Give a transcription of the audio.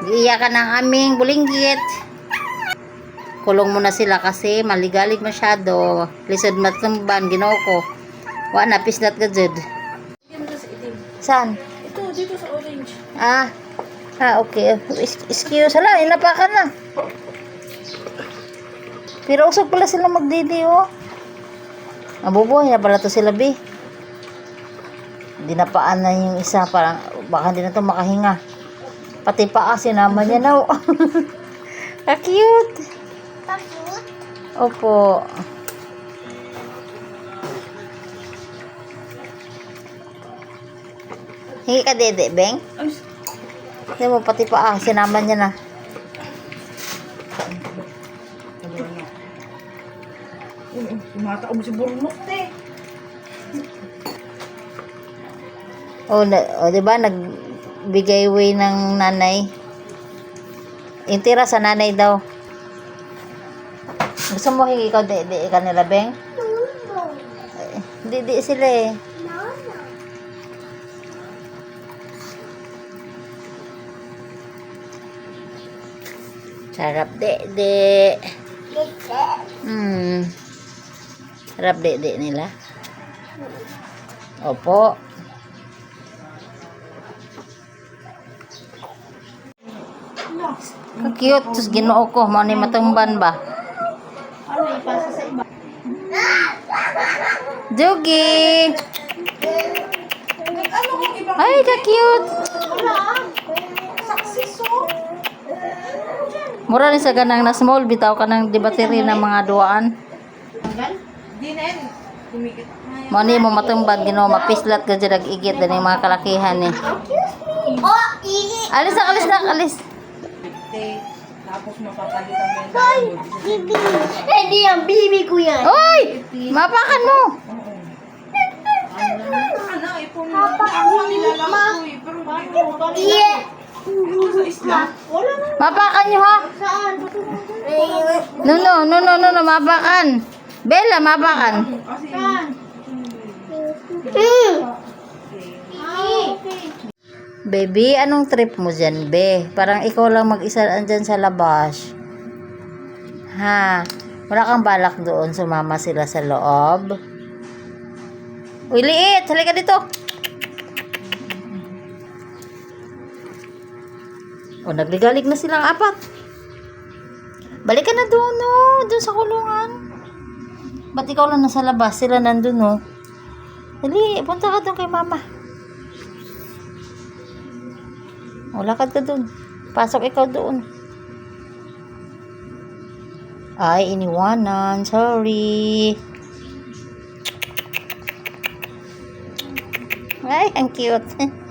Iiyakan ng aming bulinggit. Kulong muna sila kasi maligalig masyado. Lisod matkamban, ginoo ko. Wa na, pislat ka jud. Yan sa itim. Saan? Ito, dito sa orange. Ah, ah okay. Excuse, hala, inapakan na. Pero usog pala sila magdidi, oh. Mabubuhay na pala to sila, B. Dinapaan na yung isa, parang baka hindi na to makahinga. Pati paa, sinama niya na, oh. Ka-cute. Opo. Hingi ka, dede, Beng? Hindi mo, pati pa ah, sinama niya na. Oo, tumataob si Burnok, te. O, na, o di ba nagbigay way ng nanay. Yung tira sa nanay daw. Gusto mo hingi ikaw, di, di ka nila, Beng? Di, di sila eh. Sarap, di, di. Hmm. Sarap, di, di nila. Opo. Ang cute. Tapos ginoo ko. Mo ni matumban ba? Ano, ipasa sa iba. Jogi! Ay, ka cute! Mura ni sa ganang na small. Bitaw ka ng debateri ng mga duaan. Mo ni mo matumban. Ginoo mapislat ka dyan igit yung mga kalakihan eh. Oh, Alis na, alis na, alis. Te, tapos mapapalitan mo yung. Bibi. Hindi yan, bibi ko yan. Oy! Mapakan mo! Oo. Ano ano, ipon mo. Ako ang nilalako eh. Pero hindi ko balik. Yeah. Ito sa Islam. Wala na. Mapakan nyo ha! Saan? No, no, no, no, no, no, mapakan. Bella, mapakan. Kasi, Mm. Baby, anong trip mo dyan, be? Parang ikaw lang mag-isa andyan sa labas. Ha? Wala kang balak doon, sumama sila sa loob? Uy, liit! Halika dito! O, nagligalig na silang apat. Balik ka na doon, no? Doon sa kulungan. Ba't ikaw lang nasa labas? Sila nandun, no? Dali, punta ka doon kay mama. O, lakad ka doon. Pasok ikaw doon. Ay, iniwanan. Sorry. Ay, ang cute.